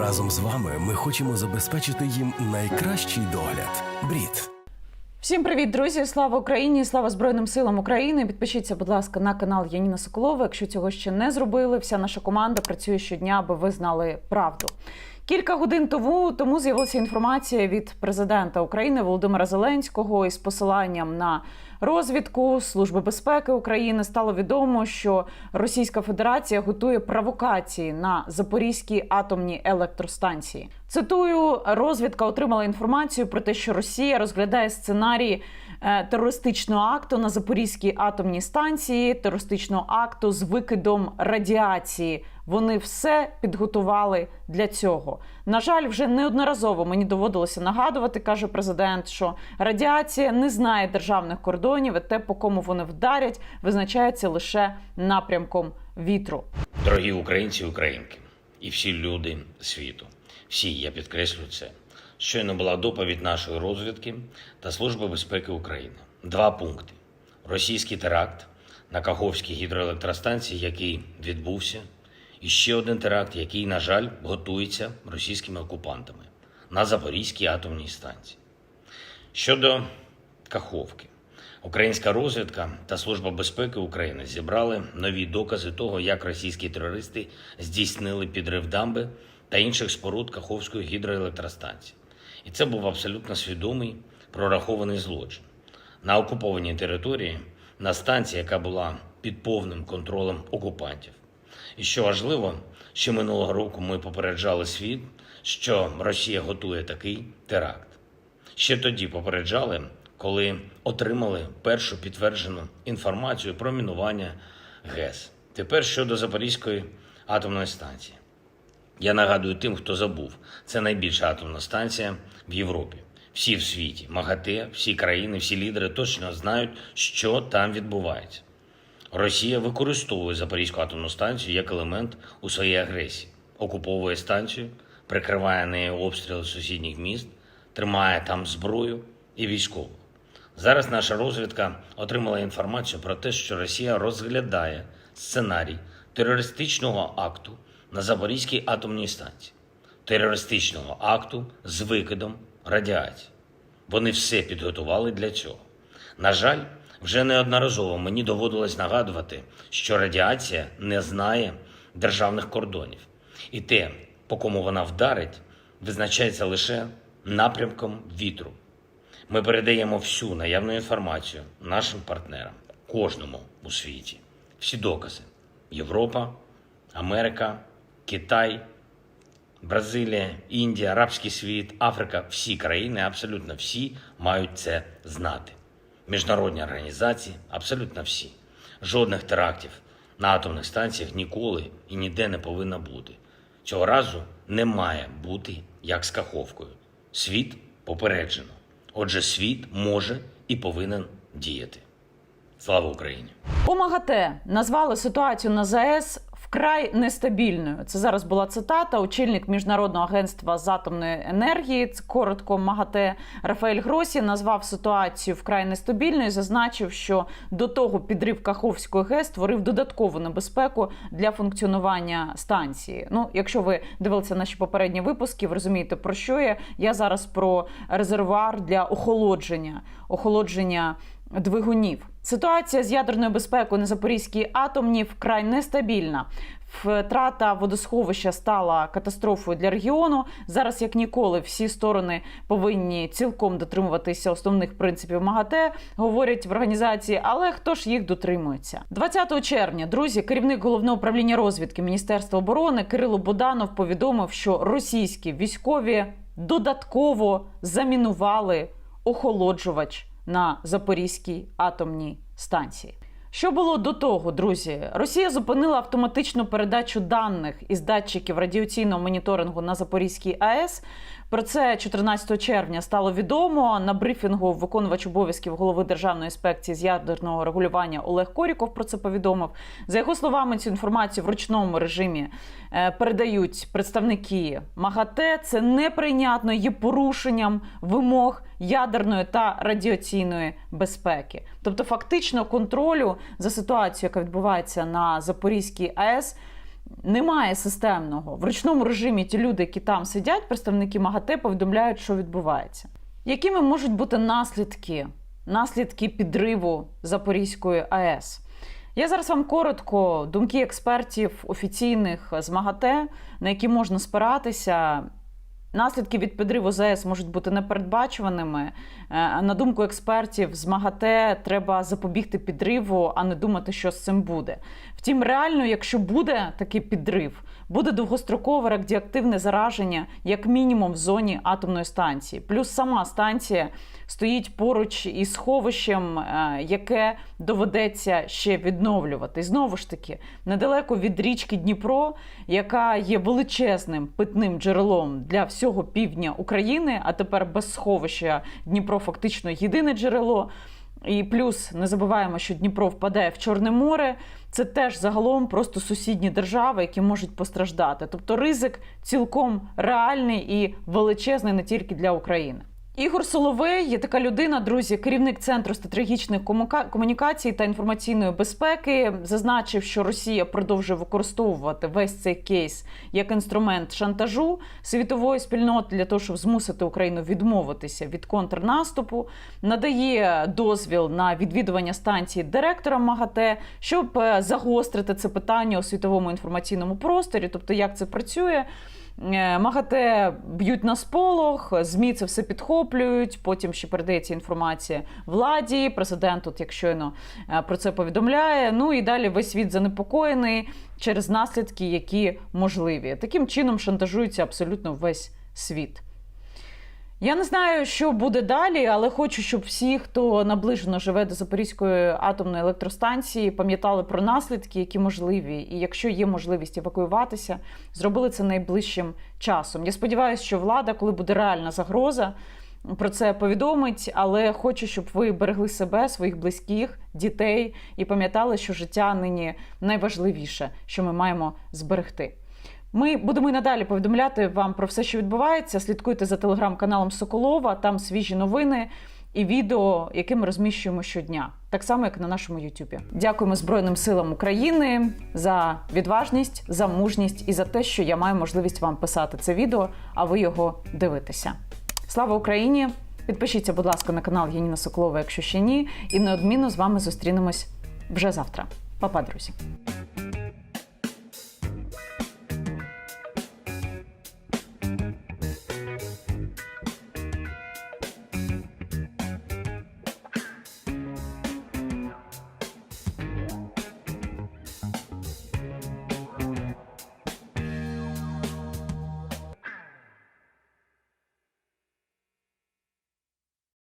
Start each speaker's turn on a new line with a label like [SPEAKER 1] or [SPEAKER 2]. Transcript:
[SPEAKER 1] Разом з вами ми хочемо забезпечити їм найкращий догляд. Брід.
[SPEAKER 2] Всім привіт, друзі! Слава Україні! Слава Збройним силам України! Підпишіться, будь ласка, на канал Яніна Соколова. Якщо цього ще не зробили, вся наша команда працює щодня, аби ви знали правду. Кілька годин тому тому з'явилася інформація від президента України Володимира Зеленського із посиланням на розвідку Служби безпеки України. Стало відомо, що Російська Федерація готує провокації на Запорізькій атомній електростанції. Цитую, розвідка отримала інформацію про те, що Росія розглядає сценарії е, терористичного акту на Запорізькій атомній станції, терористичного акту з викидом радіації. Вони все підготували для цього. На жаль, вже неодноразово мені доводилося нагадувати, каже президент, що радіація не знає державних кордонів, і те, по кому вони вдарять, визначається лише напрямком вітру.
[SPEAKER 3] Дорогі українці українки, і всі люди світу. Всі, я підкреслю це. Щойно була доповідь нашої розвідки та Служби безпеки України. Два пункти: російський теракт на Каховській гідроелектростанції, який відбувся, і ще один теракт, який, на жаль, готується російськими окупантами на Запорізькій атомній станції. Щодо Каховки, українська розвідка та Служба безпеки України зібрали нові докази того, як російські терористи здійснили підрив дамби та інших споруд Каховської гідроелектростанції. І це був абсолютно свідомий прорахований злочин. На окупованій території, на станції, яка була під повним контролем окупантів. І що важливо, ще минулого року ми попереджали світ, що Росія готує такий теракт. Ще тоді попереджали, коли отримали першу підтверджену інформацію про мінування ГЕС. Тепер щодо Запорізької атомної станції. Я нагадую тим, хто забув, це найбільша атомна станція в Європі. Всі в світі, МАГАТЕ, всі країни, всі лідери точно знають, що там відбувається. Росія використовує Запорізьку атомну станцію як елемент у своїй агресії, окуповує станцію, прикриває нею обстріли сусідніх міст, тримає там зброю і військову. Зараз наша розвідка отримала інформацію про те, що Росія розглядає сценарій терористичного акту на Запорізькій атомній станції, терористичного акту з викидом радіації. Вони все підготували для цього. На жаль, вже неодноразово мені доводилось нагадувати, що радіація не знає державних кордонів, і те, по кому вона вдарить, визначається лише напрямком вітру. Ми передаємо всю наявну інформацію нашим партнерам, кожному у світі. Всі докази: Європа, Америка, Китай, Бразилія, Індія, Арабський світ, Африка всі країни, абсолютно всі мають це знати. Міжнародні організації, абсолютно всі. Жодних терактів на атомних станціях ніколи і ніде не повинно бути. Цього разу не має бути як з Каховкою. Світ попереджено. Отже, світ може і повинен діяти. Слава Україні!
[SPEAKER 2] У МАГАТЕ назвали ситуацію на ЗАЕС вкрай нестабільною. Це зараз була цитата. Очільник міжнародного агентства з атомної енергії, коротко МАГАТЕ Рафаель Гросі, назвав ситуацію вкрай нестабільною. Зазначив, що до того підрив Каховської ГЕС створив додаткову небезпеку для функціонування станції. Ну, якщо ви дивилися наші попередні випуски, ви розумієте про що я. Я зараз про резервуар для охолодження, охолодження двигунів. Ситуація з ядерною безпекою на Запорізькій атомній вкрай нестабільна. Втрата водосховища стала катастрофою для регіону. Зараз, як ніколи, всі сторони повинні цілком дотримуватися основних принципів МАГАТЕ, говорять в організації. Але хто ж їх дотримується? 20 червня, друзі, керівник головного управління розвідки Міністерства оборони Кирило Буданов повідомив, що російські військові додатково замінували охолоджувач на Запорізькій атомній станції. Що було до того, друзі? Росія зупинила автоматичну передачу даних із датчиків радіаційного моніторингу на Запорізькій АЕС. Про це 14 червня стало відомо на брифінгу виконувач обов'язків голови державної інспекції з ядерного регулювання Олег Коріков про це повідомив. За його словами, цю інформацію в ручному режимі е, передають представники МАГАТЕ. Це неприйнятно є порушенням вимог ядерної та радіаційної безпеки. Тобто, фактично, контролю за ситуацією, яка відбувається на Запорізькій АЕС. Немає системного. В ручному режимі ті люди, які там сидять, представники МАГАТЕ, повідомляють, що відбувається. Якими можуть бути наслідки, наслідки підриву Запорізької АЕС? Я зараз вам коротко думки експертів офіційних з МАГАТЕ, на які можна спиратися. Наслідки від підриву ЗАЕС можуть бути непередбачуваними. Е, На думку експертів, з МАГАТЕ треба запобігти підриву, а не думати, що з цим буде. Втім, реально, якщо буде такий підрив, буде довгострокове радіоактивне зараження, як мінімум в зоні атомної станції. Плюс сама станція стоїть поруч із сховищем, е, яке доведеться ще відновлювати. І знову ж таки, недалеко від річки Дніпро, яка є величезним питним джерелом для всього півдня України, а тепер без сховища Дніпро фактично єдине джерело. І плюс не забуваємо, що Дніпро впадає в Чорне море. Це теж загалом просто сусідні держави, які можуть постраждати. Тобто ризик цілком реальний і величезний не тільки для України. Ігор Соловей є така людина, друзі, керівник центру стратегічних комунікацій та інформаційної безпеки. Зазначив, що Росія продовжує використовувати весь цей кейс як інструмент шантажу світової спільноти для того, щоб змусити Україну відмовитися від контрнаступу, надає дозвіл на відвідування станції директора МАГАТЕ, щоб е, загострити це питання у світовому інформаційному просторі, тобто як це працює. Е, МАГАТЕ б'ють на сполох, ЗМІ це все підхоплюють. Потім ще передається інформація владі. Президент, от як щойно е, про це повідомляє. Ну і далі весь світ занепокоєний через наслідки, які можливі. Таким чином шантажується абсолютно весь світ. Я не знаю, що буде далі, але хочу, щоб всі, хто наближено живе до Запорізької атомної електростанції, пам'ятали про наслідки, які можливі, і якщо є можливість евакуюватися, зробили це найближчим часом. Я сподіваюся, що влада, коли буде реальна загроза, про це повідомить, але хочу, щоб ви берегли себе, своїх близьких, дітей і пам'ятали, що життя нині найважливіше, що ми маємо зберегти. Ми будемо і надалі повідомляти вам про все, що відбувається. Слідкуйте за телеграм-каналом Соколова, там свіжі новини і відео, які ми розміщуємо щодня, так само як на нашому Ютубі. Дякуємо Збройним силам України за відважність, за мужність і за те, що я маю можливість вам писати це відео, а ви його дивитеся. Слава Україні! Підпишіться, будь ласка, на канал Яніна Соколова, якщо ще ні, і неодмінно з вами зустрінемось вже завтра. Па-па, друзі!